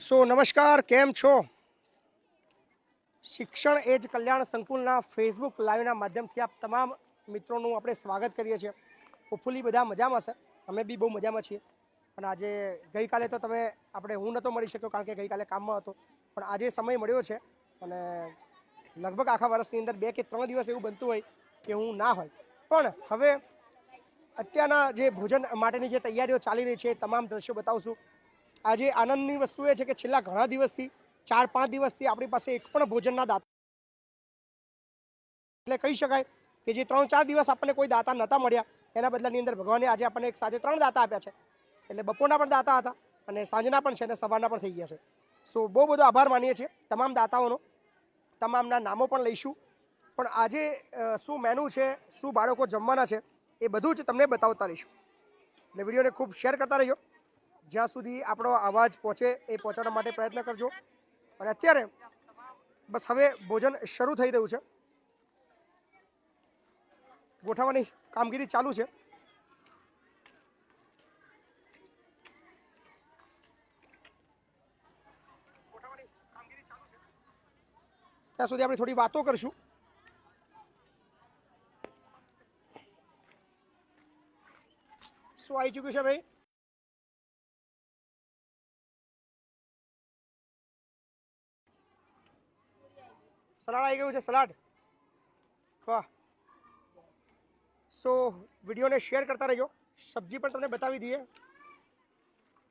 સો નમસ્કાર, કેમ છો? શિક્ષણ એ જ કલ્યાણ સંકુલના ફેસબુક લાઈવના માધ્યમથી આપ તમામ મિત્રોનું આપણે સ્વાગત કરીએ છીએ. હોપફુલી બધા મજામાં છે અમે બી બહુ મજામાં છીએ. અને આજે ગઈકાલે તો તમે, આપણે હું નહોતો મળી શક્યો કારણ કે ગઈકાલે કામમાં હતો. પણ આજે સમય મળ્યો છે અને લગભગ આખા વર્ષની અંદર બે કે ત્રણ દિવસ એવું બનતું હોય કે હું ના હોય. પણ હવે અત્યારના જે ભોજન માટેની જે તૈયારીઓ ચાલી રહી છે તમામ દ્રશ્યો બતાવશું. આજે આનંદની વસ્તુ એ છે કે છેલ્લા ઘણા દિવસથી, ચાર પાંચ દિવસથી આપણી પાસે એક પણ ભોજનના દાતા એટલે કહી શકાય કે જે ત્રણ ચાર દિવસ આપણને કોઈ દાતા નહોતા મળ્યા, એના બદલાની અંદર ભગવાને આજે આપણને એક સાથે ત્રણ દાતા આપ્યા છે. એટલે બપોરના પણ દાતા હતા અને સાંજના પણ છે અને સવારના પણ થઈ ગયા છે. સો બહુ બધો આભાર માનીએ છીએ તમામ દાતાઓનો. તમામના નામો પણ લઈશું. પણ આજે શું મેનુ છે, શું બાળકો જમવાના છે એ બધું જ તમને બતાવતા રહીશું. એટલે વિડીયોને ખૂબ શેર કરતા રહીજો. જ્યાં સુધી આપણો અવાજ પહોંચે એ પહોંચાડવા માટે પ્રયત્ન કરજો. અને અત્યારે બસ હવે ભોજન શરૂ થઈ રહ્યું છે. ગોઠવવાની કામગીરી ચાલુ છે. ત્યાં સુધી આપણે થોડી વાતો કરશું. શું આવી ચૂક્યું છે ભાઈ? સલાડ આવી ગયું છે, સલાડ. વાહ. સો વિડીયોને શેર કરતા રહેજો. સબ્જી પણ તમને બતાવી દઈએ.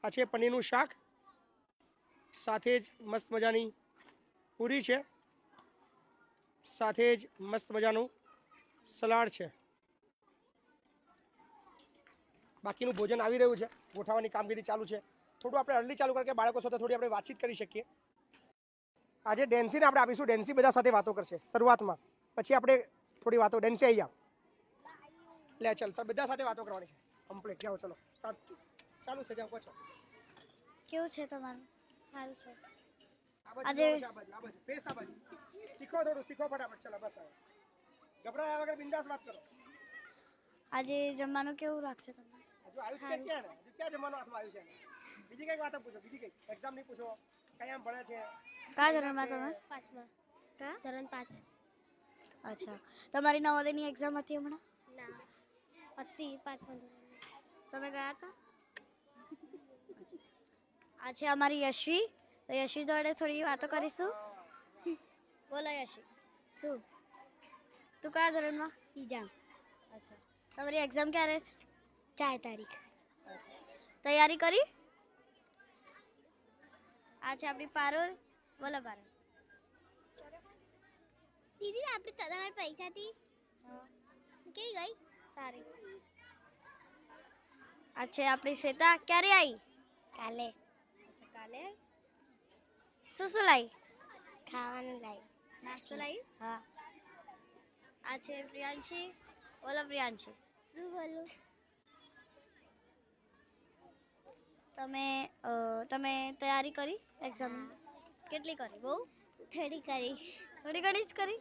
આ છે પનીરનું શાક. સાથે જ મસ્ત મજાની પૂરી છે. સાથે જ મસ્ત મજાનું સલાડ છે. બાકીનું ભોજન આવી રહ્યું છે. ગોઠવવાની કામગીરી ચાલુ છે. થોડું આપણે અર્લી ચાલુ કારણ કે બાળકો સાથે થોડી આપણે વાતચીત કરી શકીએ. આજે ડેન્સીને આપણે આપીશું. ડેન્સી બધા સાથે વાતો કરશે. શરૂઆતમાં. પછી આપણે થોડી વાતો. ડેન્સી આવી જાઓ. લે ચાલ તો બધા સાથે વાતો કરવાની છે. કમ્પ્લીટ જાઓ ચલો. સ્ટાર્ટ ચાલુ છે જાઓ પૂછો. કેવું છે તમારું? સારું છે. આજે-. ફેસ આ શીખો થોડું શીખો ફટાફટ. ચલો બસ ગભરાયા વગર બિંદાસ વાત કરો. આજે જમવાનું કેવું લાગશે તમને? હજુ આવ્યું છે ક્યાં? હજુ ક્યાં જમવાનું હાથમાં આવ્યું છે? બીજી કઈ વાતો પૂછો બીજી કઈ એક્ઝામ નહીં પૂછો. કયા ભણે છે? કયા ધોરણમાં તમે? પાંચમાં. હા? ધોરણ પાંચ. અચ્છા. તમારી નવોદયની એક્ઝામ હતી હમણાં? ના. હતી પાંચમા ધોરણ તમે ગયા હતા? આ છે અમારી યશવી. તો યશવી જોડે થોડી વાતો કરીશું. બોલો યશવી. શું? તું કયા ધોરણમાં? બીજા અચ્છા. તમારી એક્ઝામ ક્યારે છે? ચાર તારીખ. તૈયારી કરી? આ છે આપણી પારોલ બોલો પારોલ. દીદી આપણે તમારી પૈસા હતી કેવી ગઈ? સારી. આ છે આપણી શ્વેતા. ક્યારે આવી કાલે. અચ્છા કાલે શું શું લાવી ખાવાનું લાવી નાસ્તો લાવી હા. આ છે પ્રિયાંશી બોલો પ્રિયાંશી. શું બોલું? તમે તમે તૈયારી કરી એક્ઝામ કેટલી કરી? બહુ? થોડી કરી. થોડી ઘણી જ કરી?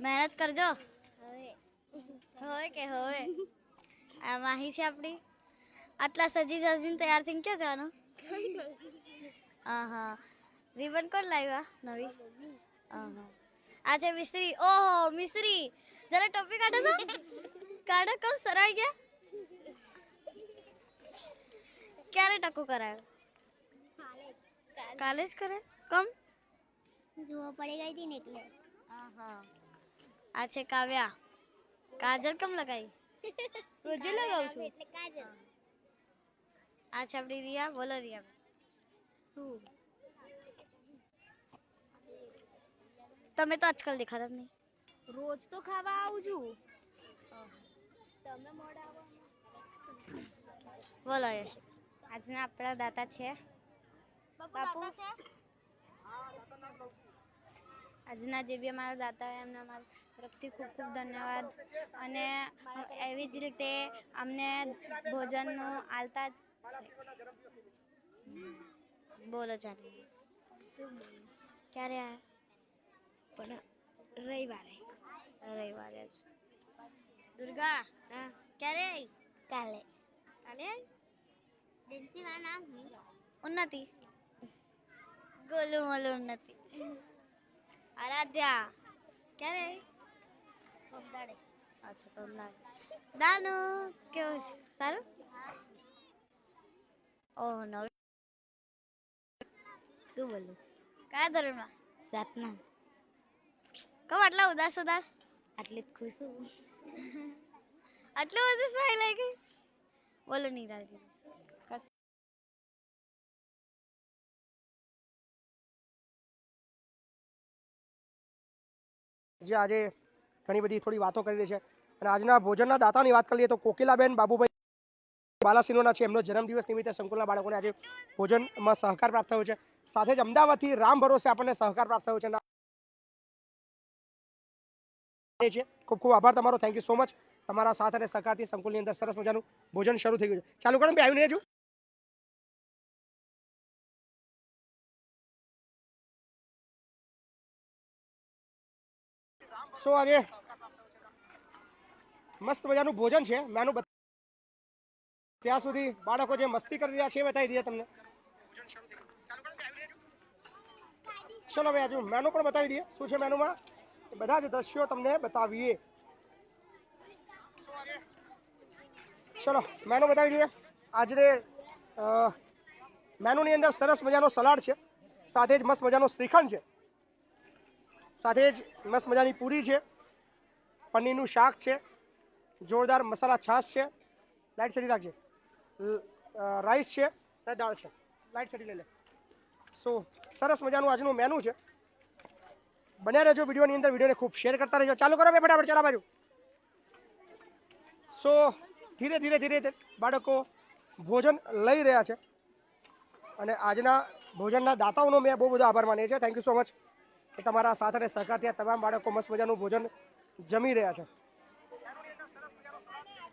મહેનત કરજો. હવે. હોય કે હોય આ માહી છે આપણી. આટલા સજી સજીને તૈયાર થઈને ક્યાં જવાનું? હા હા રિબન કોણ લાવ્યા? નવી? આહા. આ છે મિસ્ત્રી. ઓહો મિસ્ત્રી. જરા ટોપી કાઢો તો. કાઢો કમ સરાઈ ગયા? ક્યારે ટકુ કરાયો? કાલે જ. કરે કમ? જુઓ પડી ગઈ હતી ને એટલે. આહા. આ છે કાવ્યા. કાજલ કમ લગાવી રોજે લગાવું છું. એટલે કાજલ. આ છે આપણી રિયા બોલો રિયા શું? તમે તો આજકાલ દેખાતા જ નહીં. રોજ તો ખાવા આવું છું. તમે મોડા આવો. બોલો યશ આજના આપણા દાતા છે. બાપુ આજના જે બી અમારા દાતા હોય એમના અમારા તરફથી ખૂબ ખૂબ ધન્યવાદ. અને એવી જ રીતે અમને ભોજનનું આલતા જ બોલો ચાલ. શું બોલું? ક્યારે પણ રવિવારે. રવિવારે જ. દુર્ગા હા. ક્યારે કાલે. કાલે ડેન્સીમાં નામ હું ઉન્નતિ ગોલું મોલુ ઉન્નતિ આરાધ્યા ક્યારે? પમદાડે અચ્છા પમદાડે દાનુ કેવું છે સારું ઓહ નવ શું બોલું? કયા ધોરણમાં? સાતમા। કહો આટલા ઉદાસ ઉદાસ? આટલી ખુશ હું આટલું બધું સારી લાગી બોલો નિરાજી જે આજે ઘણી બધી થોડી વાતો કરી રહી છે. અને આજના ભોજનના દાતાની વાત કરીએ તો કોકિલાબેન બાબુભાઈ બાલાસિનોના છે. એમનો જન્મદિવસ નિમિત્તે સંકુલના બાળકોને આજે ભોજનમાં સહકાર પ્રાપ્ત થયો છે. સાથે જ અમદાવાદથી રામ ભરોસે આપણને સહકાર પ્રાપ્ત થયો છે. ખૂબ ખૂબ આભાર તમારો. થેન્ક યુ સો મચ તમારા સાથ અને સહકારથી સંકુલની અંદર સરસ મજાનું ભોજન શરૂ થઈ ગયું છે. ચાલુ કરો ને આવીને આવ્યું સો આજે મસ્ત મજાનું ભોજન છે. મેનું ત્યાં સુધી બાળકો જે મસ્તી કરી રહ્યા છે એ બતાવી દઈએ તમને. ચલો ભાઈ હજુ મેનુ પણ બતાવી દઈએ. શું છે મેનુમાં બધા જ દ્રશ્યો તમને બતાવીએ. ચલો મેનુ બતાવી દઈએ. આજે અ, મેનુની અંદર સરસ મજાનો સલાડ છે. સાથે જ મસ્ત મજાનો શ્રીખંડ છે. સાથે જ મસ્ત મજાની પૂરી છે. પનીરનું શાક છે. જોરદાર મસાલા છાશ છે. લાઈટ છેડી રાખજે. રાઈસ છે અને દાળ છે. લાઇટ છેડી લઈ લે. સો, સરસ મજાનું આજનું મેનુ છે. બન્યા રહેજો વિડીયોની અંદર. વિડીયોને ખૂબ શેર કરતા રહેજો. ચાલુ કરો બે ફટાફટ, ચાલા બાજુ. સો, ધીરે ધીરે ધીરે બાળકો ભોજન લઈ રહ્યા છે. અને આજના ભોજનના દાતાઓનો મેં બહુ બધો આભાર માનીએ છીએ. થેન્ક યુ સો મચ કે તમારા સાથ અને સહકારથી આ તમામ બાળકો મસ્ત મજાનું ભોજન જમી રહ્યા છે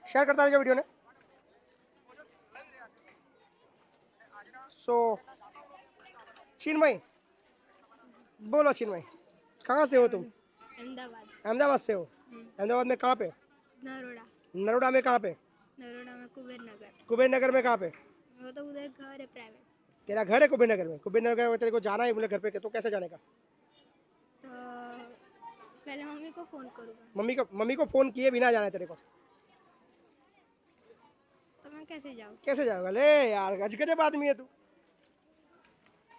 શેર કરતા રહેજો વિડીયોને સો चिन्मय बोलो चिन्मय कहाँ से हो तुम अहमदाबाद अहमदाबाद से हो अहमदाबाद में कहाँ पे नरोड़ा नरोडा में कहाँ पे नरोड़ा में कुबेर नगर कुबेर नगर में कहाँ पे वो तो उधर घर है प्राइवेट तेरा घर है कुबेर नगर में कुबेर नगर में तेरे को जाना है बोले घर पे तो कैसे जाने का तो पहले मम्मी को फ़ोन करूँगा मम्मी को मम्मी को फोन किए बिना जाना है तेरे को तो मैं कैसे जाऊँ कैसे जाएगा ले यार गजगजब आदमी है तू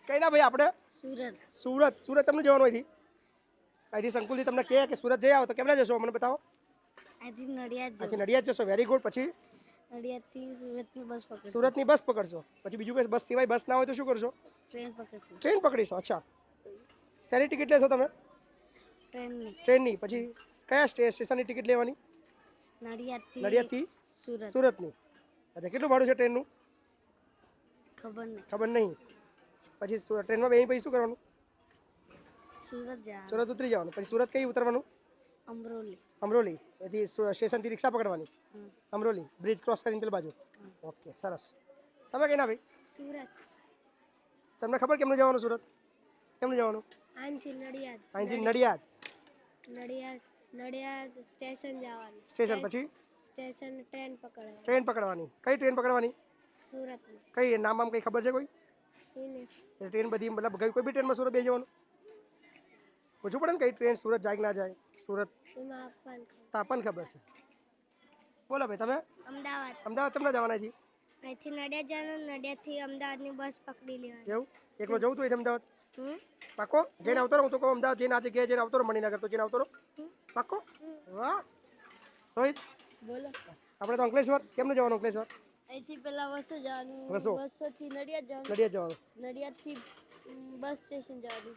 કઈ ના ભાઈ આપણે સુરત સુરત સુરત તમને જવાનું અહીંથી અહીંથી સંકુલથી તમને કહે કે સુરત જઈ આવો તો કેમના જશો મને બતાવો અહીંથી નડિયાદ અહીંથી નડિયાદ જશો વેરી ગુડ પછી નડિયાદથી સુરતની બસ પકડશું સુરતની બસ પકડશો પછી બીજું કઈ બસ સિવાય બસ ના હોય તો શું કરશો ટ્રેન પકડશું ટ્રેન પકડીશો અચ્છા શેની ટિકિટ લેશો તમે ટ્રેનની ટ્રેનની પછી કયા સ્ટેશનની ટિકિટ લેવાની નડિયાદથી નડિયાદથી સુરત સુરતની અચ્છા કેટલું ભાડું છે ટ્રેનનું ખબર નહીં ખબર નહીં પછી ટ્રેનમાં બેહીને પછી શું કરવાનું સુરત જવાનું સુરત ઉતરી જવાનું પછી સુરત કઈ ઉતરવાનું અમરોલી અમરોલી એથી સ્ટેશનથી રિક્ષા પકડવાની અમરોલી બ્રિજ ક્રોસ કરીને પેલી બાજુ ઓકે સરસ તમે કઈ ના ભાઈ સુરત તમને ખબર કેમનું જવાનું સુરત કેમનું જવાનું અહીંથી નડિયાદ અહીંથી નડિયાદ નડિયાદ નડિયાદ સ્ટેશન જવાનું. સ્ટેશન પછી? સ્ટેશન ટ્રેન પકડવાની. ટ્રેન પકડવાની. કઈ ટ્રેન પકડવાની? સુરતની. કઈ નામ આમ કઈ ખબર છે કોઈ? એ ટ્રેન બધી મતલબ કઈ કોઈ બી ટ્રેનમાં સુરત બેસી જવાનું? પૂછવું પડે ને કઈ ટ્રેન સુરત જાય કે ના જાય? સુરત તાપન ખબર. છે. બોલો ભાઈ તમે? અમદાવાદ. અમદાવાદ તમને જવાના છીએ અહીંથી નડિયાદ જવાનું નડિયાદથી અમદાવાદની બસ પકડી લેવાની. એવું? એકલો જવું તું અમદાવાદ? પાકો જઈને આવતો હું તો કહું અમદાવાદ જઈને આજે ગયા જઈને આવતો મણિનગર તો જઈને આવતો પાકો વાહ. રોહિત? બોલો. આપણે તો અંકલેશ્વર. કેમનું જવાનું અંકલેશ્વર? અહીંથી પેલા વસો જવાનું. વસો. થી નડિયાદ જવાનું. નડિયાદ જવાનું. નડિયાદથી બસ સ્ટેશન જવાનું.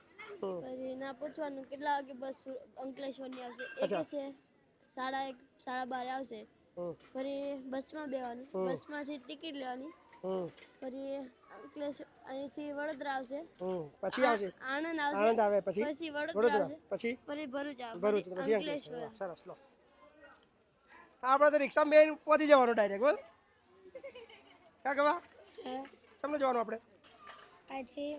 પછી ના પૂછવાનું કેટલા વાગે બસ અંકલેશ્વરની આવશે? એક છે સાડા એક સાડા બારે આવશે. ફરી બસમાં બેવાનું. બસ બસમાંથી ટિકિટ લેવાની. હમ. ફરી અહીંથી વડોદરા આવશે. પછી આવશે? આણંદ આવશે આણંદ આવે પછી? પછી વડોદરા આવશે પછી? ફરી ભરૂચ આવશે ભરૂચ પછી અંકલેશ્વર. સરસ લો. આપણે તો રિક્ષા બેન પહોંચી જવાનું ડાયરેક્ટ બોલ. ક્યાં ગવા તમને જવાનું આપણે? અહીંથી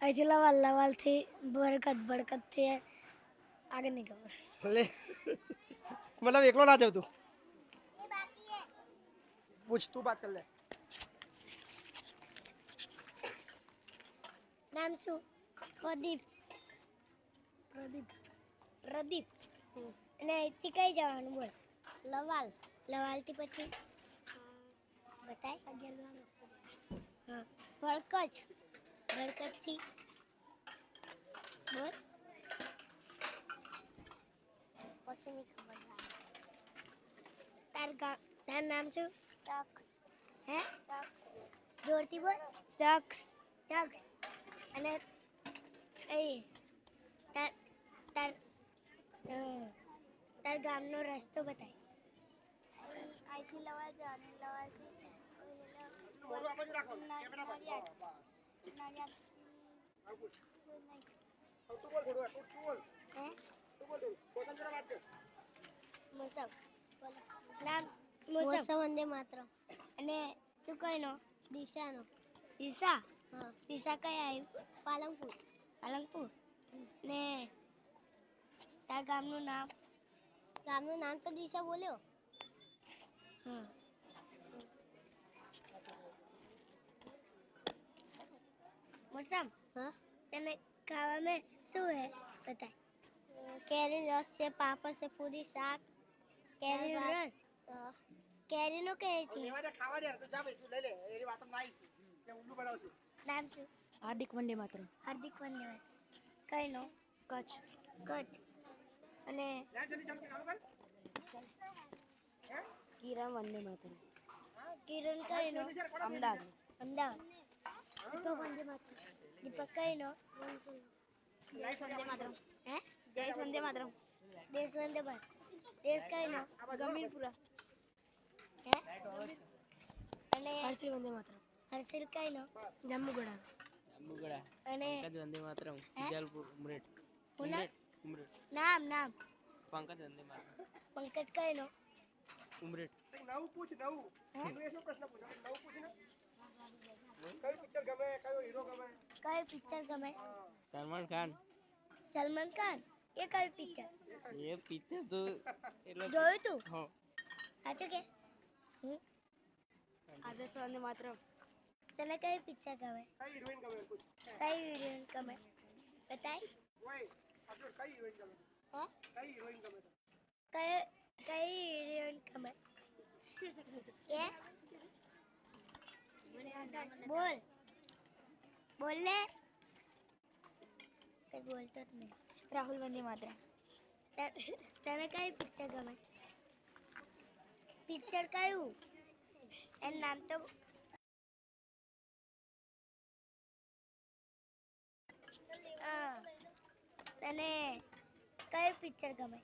અહીંથી લવાલ લવાલથી બરકત બરકતથી આગળ નહીં ખબર. લે. મતલબ એકલો ના જવું તું? પૂછ તું બાત કર લે. નામ શું? પ્રદીપ. પ્રદીપ. પ્રદીપ. અને અહીંથી કઈ જવાનું બોલ? લવાલ. લવાલથી પછી? બતાય. હા. ભડકચ ભડકચથી બોલ. પછી નહીં ખબર તાર ગા તાર નામ શું? ટક્સ. હે? ટક્સ. જોરથી બોલ. ટક્સ. તક્ષ અને એ તાર તાર તાર ગામનો રસ્તો બતાય. અહીંથી લવા જવાનું મુસબ વંદે માત્ર અને તું કઈનો દિશાનો. દિશા. હા દિશા કયા આવ્યું પાલનપુર? પાલનપુર ને તાર ગામનું નામ? ગામનું નામ તો દિશા બોલ્યો. હા મોસમ હા? તને ખાવામાં શું હે બતાય કેરી રસ છે પાપડ છે પૂરી શાક. કેરી રસ? કેરીનો કેરીથી એમાં ખાવા દે તો જા ભાઈ તું લઈ લે. એની વાતો નાઈશ કે ઊંડું બનાવશું. નામ શું હાર્દિક વંદે માત્ર હાર્દિક વંદેવાદ કઈનો કચ્છ. કચ્છ. અને કિરણ વંદે માત્ર કિરણ કઈનો અમદાવાદ. અમદાવાદ. દીપક વંદે માતરમ. દીપક કઈનો જય વંદે માતરમ. હે? જય વંદે માતરમ. દેશ વંદે માતરમ. દેશ કઈનો ગંભીરપુરા હે? અને હર્ષી વંદે માતરમ. કઈનો જમ્મુગડા જાંબુગડા. અને પંકજ વંદે માતરમ હે? વિજાલપુર ઉમરેઠ. ઉમરેટ નામ? ઉમરેઠ ઉમરેઠ. નામ નામ. પંકજ વંદે માતરમ. પંકજ કઈનો ઉમરેટ નવું પૂછ નવું. તું એ શું પ્રશ્ન પૂછ્યો નવું પૂછ ને? કઈ પિક્ચર ગમે? કયો હીરો ગમે? કઈ પિક્ચર ગમે? સલમાન ખાન. સલમાન ખાન? એ કઈ પિક્ચર એ પિક્ચર તો એટલે જોયું તું? હા. સાચું કે? હમ? આદર્શ વંદે માતરમ. તને કઈ પિક્ચર ગમે કઈ હિરોઈન ગમે પૂછ કઈ હિરોઈન ગમે બતાય ઓય અર્જુન કઈ હિરોઈન ગમે હે કઈ હિરોઈન ગમે કઈ કઈ હિરોઈન ગમે કે બોલ બોલ ને કઈ બોલતો જ નહીં રાહુલ વંદે માત્ર તને કઈ પિક્ચર ગમે પિક્ચર કયું એનું નામ તો તને કયું પિક્ચર ગમે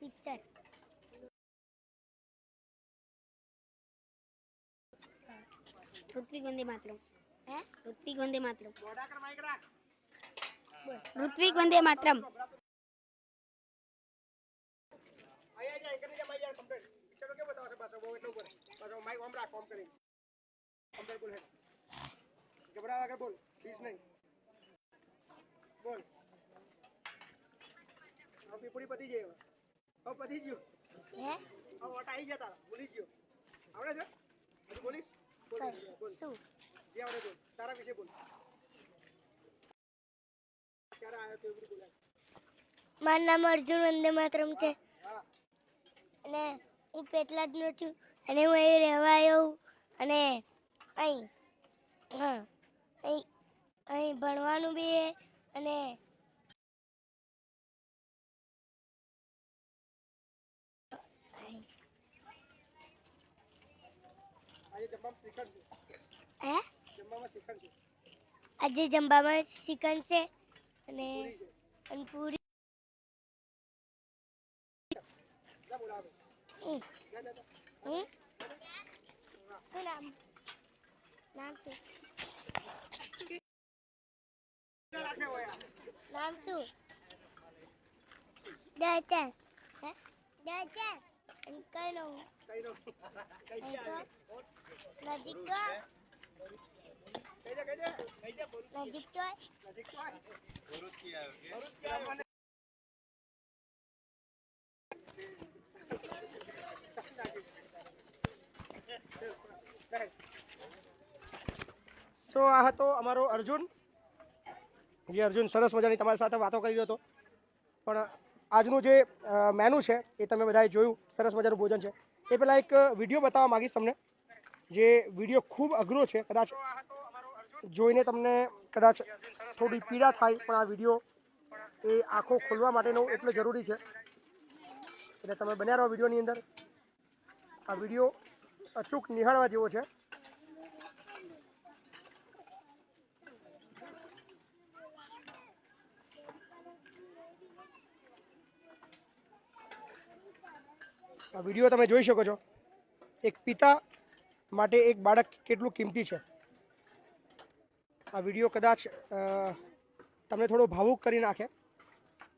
પિક્ચર ઋત્વિક વંદે માતરમ હે ઋત્વિક વંદે માતરમ મોઢા કર માઈક રાખ ઋત્વિક વંદે માતરમ આયા જા કરી જા માઈક કમ્પ્લીટ પિક્ચર કેવું બતાવશે પાછો બહુ એટલું ઉપર પાછો માઈક ઓમ રાખ ઓમ કરી કમ્પ્લીટ બોલ હે ગભરા વગર બોલ પ્લીઝ નહીં બોલ હવે પીપળી પતી જાય હવે. પતી ગયું. હે? હવે ઓટા આવી ગયા તારા. ગયો. આવડે છે? હજુ બોલીશ? બોલ શું? જે આવડે બોલ. તારા વિશે બોલ. ક્યારે આવ્યો એવું બધું બોલાય. મારું નામ અર્જુન વંદે માતરમ છે. અને હું પેટલા જ નો છું. અને હું અહીં રહેવા આવ્યો અને અહીં હા અહીં અહીં ભણવાનું બી છે અને આજે જમવામાં શ્રીખંડ છે હે? આજે જમવામાં ચિકન છે અને અને પૂરી? શું નામ? નામ શું. નામ શું? દર્શન હે? દર્શન કઈ નો કઈ નો કઈ નજીક તો નજીક તો સો આ હતો અમારો અર્જુન. જે અર્જુન સરસ મજાની તમારી સાથે વાતો કરી રહ્યો હતો. પણ આજનું જે મેનુ છે એ તમે બધાએ જોયું. સરસ મજાનું ભોજન છે. એ પહેલાં એક વીડિયો બતાવવા માગીશ તમને. જે વીડિયો ખૂબ અઘરો છે, કદાચ જોઈને તમને કદાચ થોડી પીડા થાય, પણ આ વીડિયો એ આંખો ખોલવા માટેનો એટલો જરૂરી છે. એટલે તમે બન્યા રહો વિડીયોની અંદર. આ વીડિયો અચૂક નિહાળવા જેવો છે. આ વીડિયો તમે જોઈ શકો છો. એક પિતા માટે એક બાળક કેટલું કિંમતી છે? આ વીડિયો કદાચ તમને થોડો ભાવુક કરી નાખે,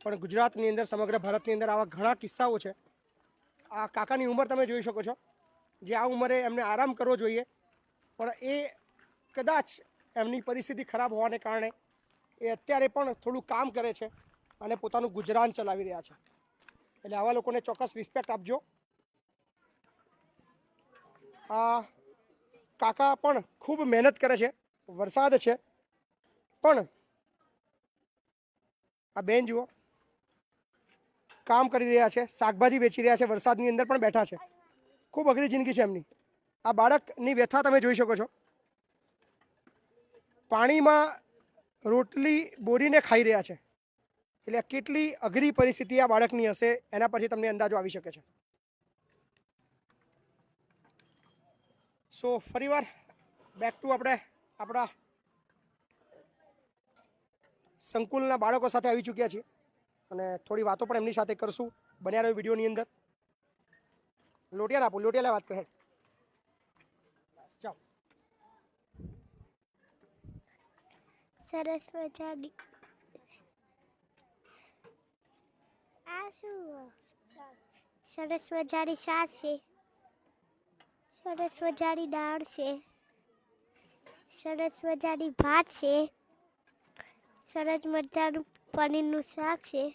પણ ગુજરાતની અંદર, સમગ્ર ભારતની અંદર આવા ઘણા કિસ્સાઓ છે. આ કાકાની ઉંમર તમે જોઈ શકો છો. જે આ ઉંમરે એમને આરામ કરવો જોઈએ, પણ એ કદાચ એમની પરિસ્થિતિ ખરાબ હોવાને કારણે એ અત્યારે પણ થોડું કામ કરે છે અને પોતાનું ગુજરાન ચલાવી રહ્યા છે. એટલે આવા લોકોને ચોક્કસ રિસ્પેક્ટ આપજો. આ કાકા પણ ખૂબ મહેનત કરે છે, વરસાદ છે. પણ આ બેન જુઓ, કામ કરી રહ્યા છે, શાકભાજી વેચી રહ્યા છે, વરસાદની અંદર પણ બેઠા છે. ખૂબ અઘરી જિંદગી છે એમની. આ બાળકની વ્યથા તમે જોઈ શકો છો. પાણીમાં રોટલી બોરીને ખાઈ રહ્યા છે. એટલે કેટલી અઘરી પરિસ્થિતિ આ બાળકની હશે, એના પરથી તમને અંદાજો આવી શકે છે. સો ફરીવાર બેક ટુ આપણે આપણા સંકુલના બાળકો સાથે આવી ચૂક્યા છીએ. અને થોડી વાતો પણ એમની સાથે કરશું બન્યા રહ્યો વિડીયોની અંદર. લોટિયા આપો લોટિયા વાત કરે. જાઓ. સરસ મજાની. આ શું? સરસ મજાની સાસ છે. સરસ મજાની દાળ છે. સરસ મજાની ભાત છે. સરસ મજાનું પનીરનું શાક છે.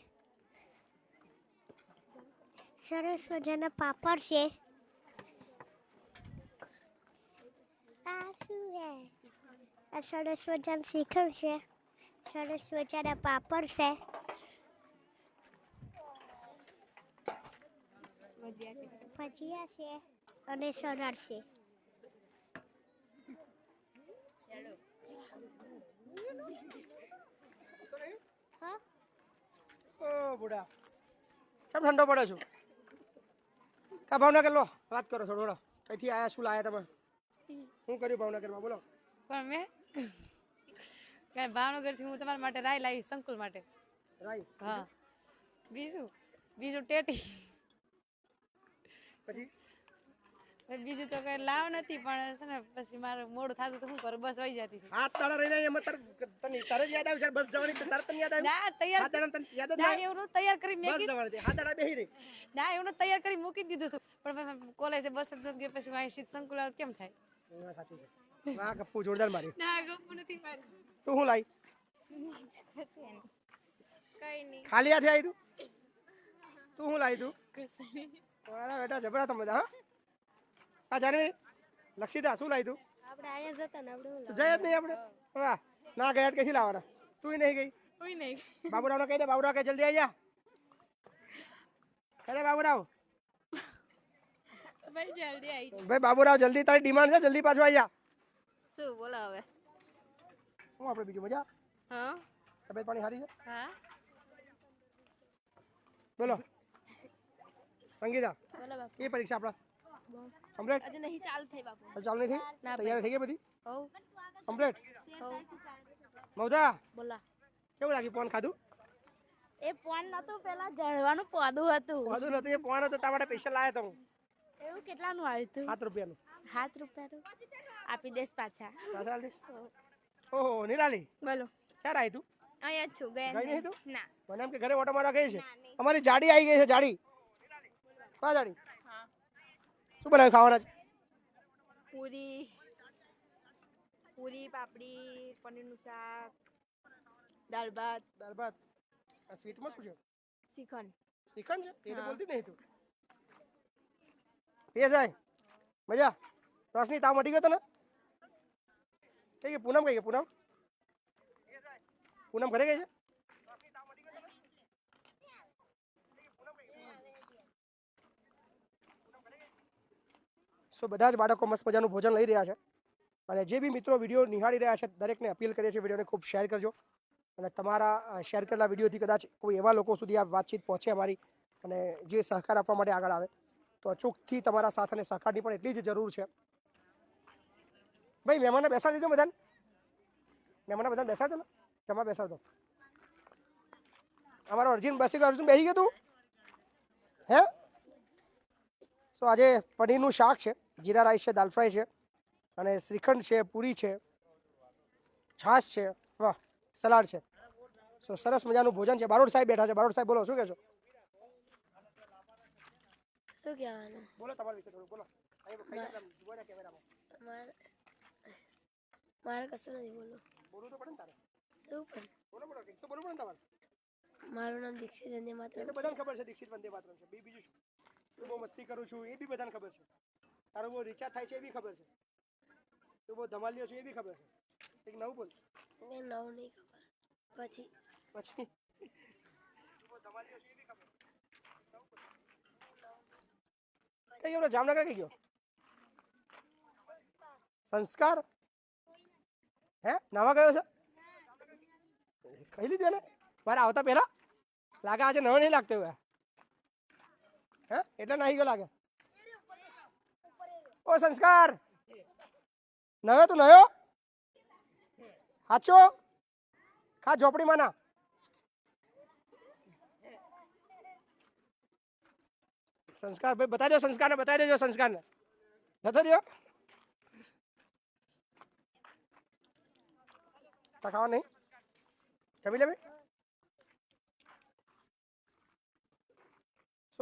સરસ મજાના પાપડ છે. આ શું હે? આ સરસ મજાનું શીખણ છે. સરસ મજાના પાપડ છે. ભજીયા છે. અને સલાડ છે હા બુડા. કેમ ઠંડો પડે છો? કા ભાવનગર લો વાત કરો છો થોડો કઈથી આયા શું લાયા તમે? શું કર્યું ભાવનગરમાં બોલો. પણ મેં કઈ ભાવનગરથી હું તમારા માટે રાય લાવી સંકુલ માટે. રાય હા. બીજું? બીજું ટેટી. પછી? બીજું તો કઈ લાવ નથી પણ છે ને પછી મારું મોડું થતું તો શું કરું? બસ વહી જતી હતી. હાથ તાળા રહીને એમાં તાર તને તારે યાદ આવ્યું છે બસ જવાની તો તારે તને યાદ આવ્યું? ના તૈયાર હાથ તને યાદ ના એવું તૈયાર કરી બસ જવાની હાથ તાળા બેહી રહી. ના એવું તૈયાર કરી મૂકી દીધું હતું. પણ કોલેજે બસ જ ગઈ પછી અહીં શીત સંકુલ આવે કેમ થાય? હા, સાચી છે. વાહ ગપ્પુ જોરદાર મારી ના ગપ્પુ નથી મારી તું હું લાવી કઈ નહીં. ખાલી હાથે આવી તું? તું હું લાવી તું? કશું નહીં. બેટા જબરા તમે હા? હા જાનવી લક્ષિતા શું લાવી તું? આપણે અહીંયા જતા ને આપણે તું જ નહીં આપણે? વાહ ના ગયા તો ક્યાંથી લાવવાના? તું નહીં ગઈ? કોઈ નહીં બાબુરાવને કહી દે બાબુરાવ કે જલ્દી આવ્યા અરે બાબુરાવ. ભાઈ જલ્દી આવી ભાઈ બાબુરાવ જલ્દી તારી ડિમાન્ડ છે જલ્દી પાછો આવ્યા શું બોલો હવે. હું આપણે બીજું મજા? હા. તબિયત પાણી સારી છે? હા. બોલો. સંગીતા બોલો બાપુ. એ પરીક્ષા આપણા. કમ્પ્લીટ? હજુ નહીં ચાલુ થઈ બાપુ. હજુ ચાલુ નહીં થઈ? તૈયારી થઈ ગઈ બધી? હવ. કમ્પ્લીટ? હવ. મૌદા બોલા. કેવું લાગ્યું પોન ખાધું? એ પોન નતું પેલા જળવાનું પોદું હતું. પોદું નતું એ પોન હતું તારા માટે પૈસા લાયા તો એવું કેટલાનું આવ્યું હતું? સાત રૂપિયાનું. સાત રૂપિયાનું? આપી દઈશ પાછા. પાછા દેશ? ઓહો નિરાલી. બોલો. ક્યારે આવી તું? અહીંયા જ છું ગયા નહીં તું? ના. મને એમ કે ઘરે ઓટો મારવા ગઈ છે? અમારી જાડી આવી ગઈ છે જાડી. પા જાડી? શું બનાવ્યું ખાવાના છે? પૂરી. પૂરી પાપડી પનીરનું શાક દાળ ભાત. દાળ ભાત. આ સ્વીટમાં શું છે? શ્રીખંડ. શ્રીખંડ છે? એ તો. બોલતી નહીં તું. પીએ જાય મજા? રોશની તાવ મટી ગયો તને? કઈ ગઈ પૂનમ કઈ ગઈ પૂનમ? પૂનમ ઘરે ગઈ છે? સો બધા જ બાળકો મસ્ત મજાનું ભોજન લઈ રહ્યા છે. અને જે બી મિત્રો વીડિયો નિહાળી રહ્યા છે, દરેકને અપીલ કરીએ છીએ વિડીયોને ખૂબ શેર કરજો. અને તમારા શેર કરેલા વિડીયોથી કદાચ કોઈ એવા લોકો સુધી આ વાતચીત પહોંચે અમારી અને જે સહકાર આપવા માટે આગળ આવે. તો અચૂકથી તમારા સાથ અને સહકારની પણ એટલી જ જરૂર છે. ભાઈ, મહેમાનને બેસાડી દીધો બધાને. મહેમાનને બધાને બેસાડી ને. જમા બેસાડ અમારો અર્જુન બેસી ગયો. અર્જુન બેસી ગયો તું? હે? સો આજે પનીરનું શાક છે? જીરા રાઈસ છે દાલ ફ્રાય છે અને શ્રીખંડ છે પૂરી છે છાશ છે વાહ સલાડ છે. સો સરસ મજાનું ભોજન છે. બારોડ સાહેબ બેઠા છે. બારોડ સાહેબ બોલો શું કહેશો? શું કહેવાનું? બોલો તમારા વિશે થોડું બોલો. મારે કશું નથી બોલવું બોલવું તો પડે ને તારે. શું પણ? બોલો બોલો તો બોલવું પડે ને તમારે. મારું નામ દીક્ષિત વંદે એ માત્ર તો બધાને ખબર છે દીક્ષિત વંદે માતરમ છે. બી બીજું શું? બહુ મસ્તી કરું છું એ બી બધાને ખબર છે. તારું બહુ રિચાર્જ થાય છે એ બી ખબર છે. તું બહુ ધમાલ્યો છું એ બી ખબર છે. કંઈક નવું બોલ. નવું નહીં ખબર. પછી. પછી? તું બહુ ધમાલ્યો છું એ બી ખબર કઈ ગયો જામનગર કઈ ગયો? સંસ્કાર? હે? નવા ગયો છે? ખાઈ લીધું એને? મારે આવતા પહેલા? લાગે આજે નવો નહીં લાગતો હવે હે? એટલે નહીં ગયો લાગે. ઓ સંસ્કાર નયો તું નયો સાચો ખા ઝોપડી માના સંસ્કાર ભાઈ બતાવી દો સંસ્કારને બતાવી દેજો સંસ્કારને જતો રહ્યો તો ખાવા નહીં જમી લે ભાઈ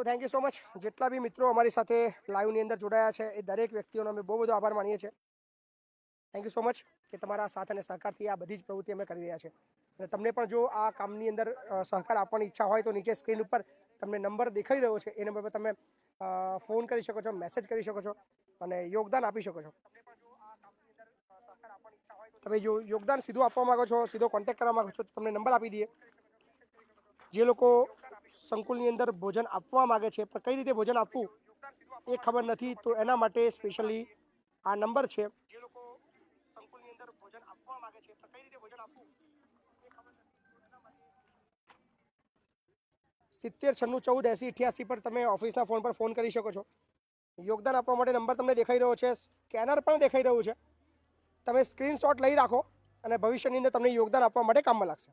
so thank you so much જેટલા બી મિત્રો અમારી સાથે લાઈવની અંદર જોડાયા છે, એ દરેક વ્યક્તિઓનો અમે બહુ બધો આભાર માનીએ છીએ. થેન્ક યુ સો મચ કે તમારા સાથ અને સહકારથી આ બધી જ પ્રવૃત્તિ અમે કરી રહ્યા છીએ. અને તમને પણ જો આ કામની અંદર સહકાર આપવાની ઈચ્છા હોય તો નીચે સ્ક્રીન ઉપર તમને નંબર દેખાઈ રહ્યો છે, એ નંબર પર તમે ફોન કરી શકો છો મેસેજ કરી શકો છો અને યોગદાન આપી શકો છો. તમે જો યોગદાન સીધું આપવા માંગો છો, સીધો કોન્ટેક્ટ કરવા માગો છો, તો તમને નંબર આપી દઈએ. જે લોકો સંકુલની અંદર ભોજન આપવા માગે છે. પણ કઈ રીતે ભોજન આપવું એ ખબર નથી. તો એના માટે સ્પેશિયલી આ નંબર છે. સિત્તેર, છન્નું, ચૌદ, એસી, અઠ્યાસી પર તમે ઓફિસના ફોન પર ફોન કરી શકો છો. યોગદાન આપવા માટે નંબર તમને દેખાઈ રહ્યો છે. સ્કેનર પણ દેખાઈ રહ્યું છે. તમે સ્ક્રીનશોટ લઈ રાખો અને ભવિષ્યની અંદર તમને યોગદાન આપવા માટે કામમાં લાગશે.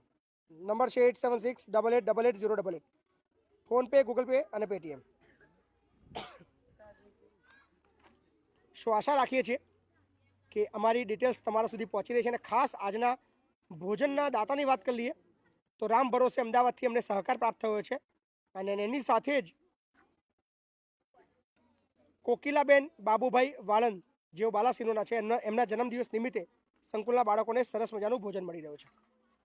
નંબર છે eight seven six double eight double eight zero double eight PhonePe, Google Pay અને પેટીએમ. શું આશા રાખીએ છીએ કે અમારી ડિટેલ્સ તમારા સુધી પહોંચી રહી છે અને ખાસ આજના ભોજનના દાતાની વાત કરી લઈએ તો રામ ભરોસે અમદાવાદથી અમને સહકાર પ્રાપ્ત થયો છે અને એની સાથે જ કોકિલાબેન બાબુભાઈ વાલન જેઓ બાલાસિનોના છે, એમના એમના જન્મદિવસ નિમિત્તે સંકુલના બાળકોને સરસ મજાનું ભોજન મળી રહ્યું છે.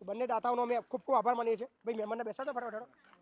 તો બંને દાતાઓનો અમે ખૂબ ખૂબ આભાર માનીએ છીએ. ભાઈ, મહેમાનને બેસાડો ફટાફટ.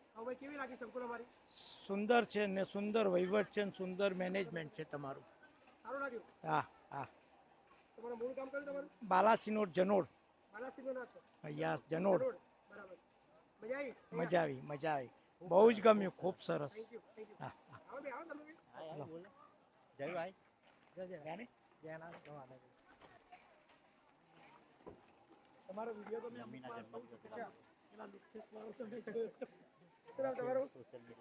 હવે કેવી લાગી સંકુલ અમારી? સુંદર છે ને સુંદર વહીવટ છે ને સુંદર મેનેજમેન્ટ છે તમારું. સારું લાગ્યું? હા હા. તમારું મૂળ કામ કર્યું તમારું? બાલાસિનોર જનોડ. છો? યસ જનોડ. બરાબર. મજા આવી? મજા આવી મજા આવી. બહુ જ ગમ્યું ખૂબ સરસ. હા હા. આવો બે આવો તમે બી. જયભાઈ જય જય તમારો વીડિયો તો મેં અમુકવાર બહુ જોયો છે. પેલા લુખ્ખેસ વાળો તમે કર્યો હતો. શું નામ તમારું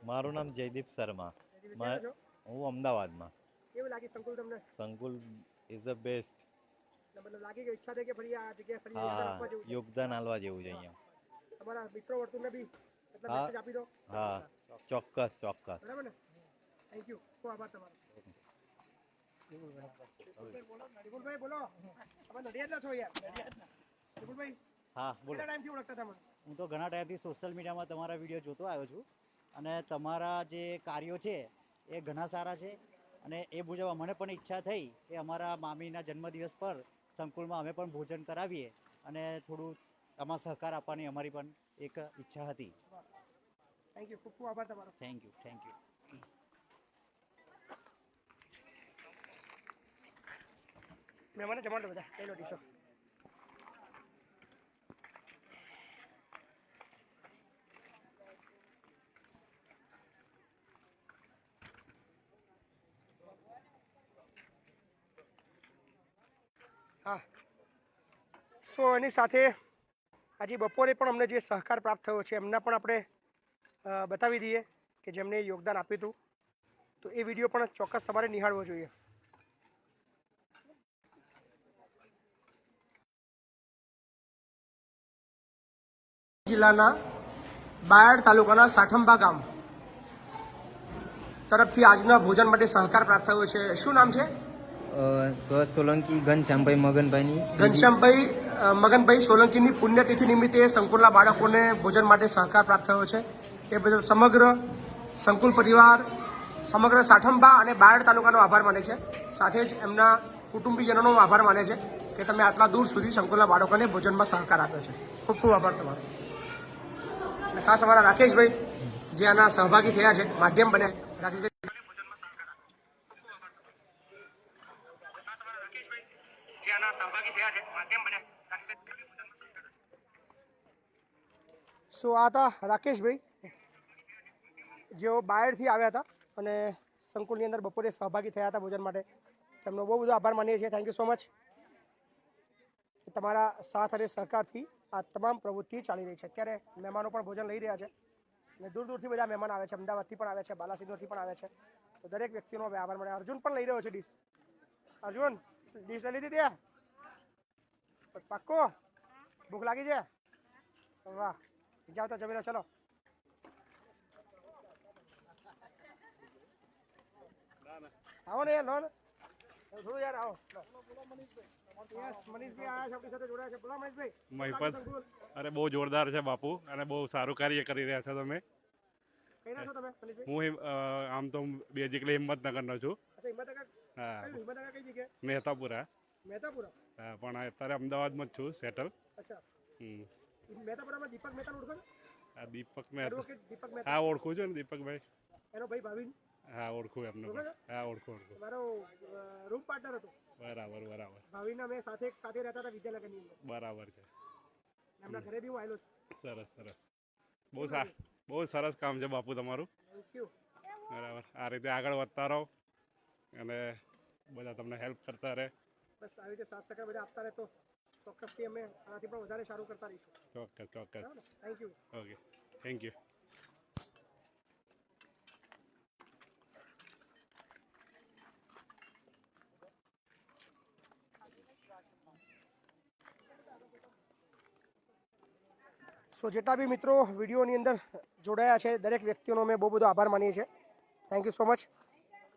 મારું નામ જયદીપ શર્મા. જયદીપ, મા- ક્યાંના છો? હું અમદાવાદમાં. કેવું લાગી સંકુલ તમને? સંકુલ ઇઝ ધ બેસ્ટ મતલબ લાગી કે ઈચ્છા થઈ કે ફરી આ જગ્યાએ ફરી હા યોગદાન હા આપવા જેવું છે? યોગદાન આલવા જેવું છે અહીંયા. તમારા મિત્રો વર્તુળને બી એટલે હા. મેસેજ આપી દો. હા ચોક્કસ ચોક્કસ. બરાબર ને? થેન્ક યુ ખૂબ આભાર તમારો. વિપુલભાઈ બોલો. વિપુલભાઈ બોલો તમે નડિયાદના છો યાર? વિપુલભાઈ હા બોલો. કેટલા ટાઈમથી ઓળખતા હતા મને હું તો ઘણા ટાઈમથી સોશિયલ મીડિયામાં તમારા વીડિયો જોતો આવ્યો છું. અને તમારા જે કાર્યો છે એ ઘણા સારા છે. અને એ મુજબ અમને પણ ઈચ્છા થઈ કે અમારા મામીના જન્મદિવસ પર સંકુલમાં અમે પણ ભોજન કરાવીએ અને થોડું આમાં સહકાર આપવાની અમારી પણ એક ઈચ્છા હતી. થેન્ક યુ ખૂબ ખૂબ આભાર તમારો. થેન્ક યુ થેન્ક યુ મહેમાને જમાડો બધા. લઈ લો ડીશો. સો એની સાથે આજે બપોરે પણ અમને જે સહકાર પ્રાપ્ત થયો છે એમના પણ આપણે બતાવી દઈએ કે જેમને યોગદાન આપ્યું હતું. તો એ વીડિયો પણ ચોક્કસ તમારે નિહાળવો જોઈએ. જિલ્લાના બાયડ તાલુકાના સાઠંબા ગામ તરફથી આજના ભોજન માટે સહકાર પ્રાપ્ત થયો છે. શું નામ છે? સ્વ સોલંકી ઘનશ્યામભાઈ મગનભાઈની. ઘનશ્યામભાઈ મગનભાઈ સોલંકીની પુણ્યતિથિ નિમિત્તે સંકુલના બાળકોને ભોજન માટે સહકાર પ્રાપ્ત થયો છે. એ બદલ સમગ્ર સંકુલ પરિવાર, સમગ્ર સાઠંબા અને બાયડ તાલુકાનો આભાર માને છે. સાથે જ એમના કુટુંબીજનોનો આભાર માને છે કે તમે આટલા દૂર સુધી સંકુલના બાળકોને ભોજનમાં સહકાર આપ્યો છે. ખૂબ ખૂબ આભાર તમારો. અને ખાસ અમારા રાકેશભાઈ, જે આના સહભાગી થયા છે, માધ્યમ બન્યા રાકેશભાઈ સહભાગી થયા છે, માધ્યમ બન્યા સો આ હતા રાકેશભાઈ, જેઓ બાયડથી આવ્યા હતા અને સંકુલની અંદર બપોરે સહભાગી થયા હતા ભોજન માટે. તેમનો બહુ બધો આભાર માનીએ છીએ. થેન્ક યુ સો મચ તમારા સાથ અને સહકારથી આ તમામ પ્રવૃત્તિ ચાલી રહી છે. અત્યારે મહેમાનો પણ ભોજન લઈ રહ્યા છે અને દૂર દૂરથી બધા મહેમાન આવે છે. અમદાવાદથી પણ આવે છે બાલાસિંદોરથી પણ આવે છે. તો દરેક વ્યક્તિનો આભાર મળે અર્જુન પણ લઈ રહ્યો છે ડીશ. અર્જુન, ડીશ લઈ લીધી ત્યાં પાક્કો? ભૂખ લાગી છે? વાહ. જાઓ તો જમી લો ચલો આવો ને યાર લો ને થોડું યાર આવો યસ મનીષભાઈ આયા છે આપણી સાથે જોડાયા છે બોલા મનીષભાઈ મહિપત સંકુલ. અરે બહુ જોરદાર છે બાપુ અને બહુ સારું કાર્ય કરી રહ્યા છો તમે કઈ ના છો તમે મનીષભાઈ હું હિમ- અ, આમ તો બેઝિકલી હિંમતનગરનો છું અચ્છા હિંમતનગર હા કયું હિંમતનગર કઈ જગ્યાએ મહેતાપુરા મહેતાપુરા હા, પણ અત્યારે અમદાવાદમાં જ છું સેટલ અચ્છા હમ. મહેતાપુરામાં દીપક મહેતા ઓળખો છો? આ દીપક મહેતા. દીપક મહેતા. હા ઓળખું છું ને દીપકભાઈ. એનો ભાઈ ભાવિન. હા ઓળખું એમને હા ઓળખું ઓળખું. મારો રૂમ પાર્ટનર હતો. બરાબર બરાબર. ભાવિનના મેં સાથે એક સાથે રહેતા હતા વિદ્યાનગરની અંદર. બરાબર છે. એમના ઘરે બી હું આવેલો છું. સરસ સરસ. બહુ સારું બહુ સરસ કામ છે બાપુ તમારું. બરાબર. આ રીતે આગળ વધતા રહો. અને બધા તમને હેલ્પ કરતા રહે. બસ આવી રીતે સાથ સહકાર બધા આપતા રહે તો ચોક્કસથી અમે આનાથી પણ વધારે સારું કરતા રહીશું. ચોક્કસ ચોક્કસ. Thank you okay thank you so જેટલા બી મિત્રો વિડીયોની અંદર જોડાયા છે દરેક વ્યક્તિઓનો અમે બહુ બધો આભાર માનીએ છીએ. થેન્ક યુ સો મચ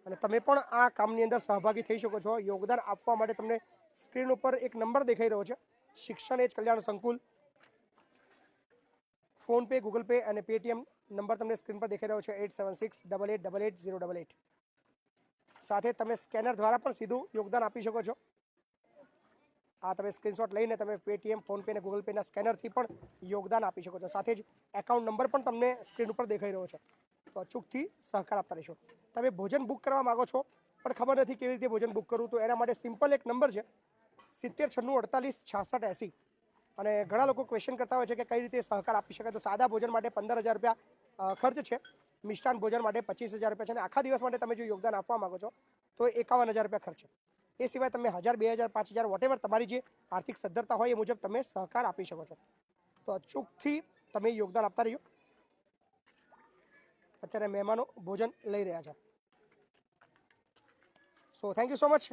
અને તમે પણ આ કામની અંદર સહભાગી થઈ શકો છો. યોગદાન આપવા માટે તમને સ્ક્રીન ઉપર એક નંબર દેખાઈ રહ્યો છે. શિક્ષણ એજ કલ્યાણ સંકુલ. ફોનપે ગૂગલ પે અને પેટીએમ નંબર તમને સ્ક્રીન પર દેખાઈ રહ્યો છે. Eight seven six double eight double eight zero double eight. સાથે તમે સ્કેનર દ્વારા પણ સીધું યોગદાન આપી શકો છો. આ તમે સ્ક્રીનશોટ લઈને તમે પેટીએમ ફોનપે અને ગૂગલ પેના સ્કેનરથી પણ યોગદાન આપી શકો છો. સાથે જ એકાઉન્ટ નંબર પણ તમને સ્ક્રીન ઉપર દેખાઈ રહ્યો છે. તો અચૂકથી સહકાર આપતા રહેશો. તમે ભોજન બુક કરવા માગો છો પણ ખબર નથી કેવી રીતે ભોજન બુક કરવું. તો એના માટે સિમ્પલ એક નંબર છે. સિત્તેર, છન્નું, અડતાલીસ, છાસઠ, એંસી. અને ઘણા લોકો ક્વેશ્ચન કરતા હોય છે કે કઈ રીતે સહકાર આપી શકાય. તો સાદા ભોજન માટે પંદર હજાર રૂપિયા ખર્ચ છે. મિષ્ટાન ભોજન માટે પચીસ હજાર રૂપિયા છે. અને આખા દિવસ માટે તમે જો યોગદાન આપવા માગો છો, તો એકાવન હજાર રૂપિયા ખર્ચ છે. એ સિવાય તમે હજાર, બે હજાર, પાંચ હજાર વોટેવર તમારી જે આર્થિક સદ્ધરતા હોય એ મુજબ તમે સહકાર આપી શકો છો. તો અચૂકથી તમે યોગદાન આપતા રહ્યો અત્યારે મહેમાનો ભોજન લઈ રહ્યા છે. So thank you so much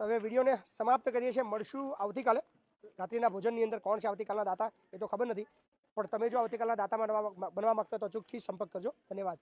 તો હવે વિડીયોને સમાપ્ત કરીએ છીએ. મળશું આવતીકાલે. રાત્રિના ભોજનની અંદર કોણ છે આવતીકાલના દાતા એ તો ખબર નથી. પણ તમે જો આવતીકાલના દાતા બનવા માંગતા તો અચૂકથી સંપર્ક કરજો. ધન્યવાદ.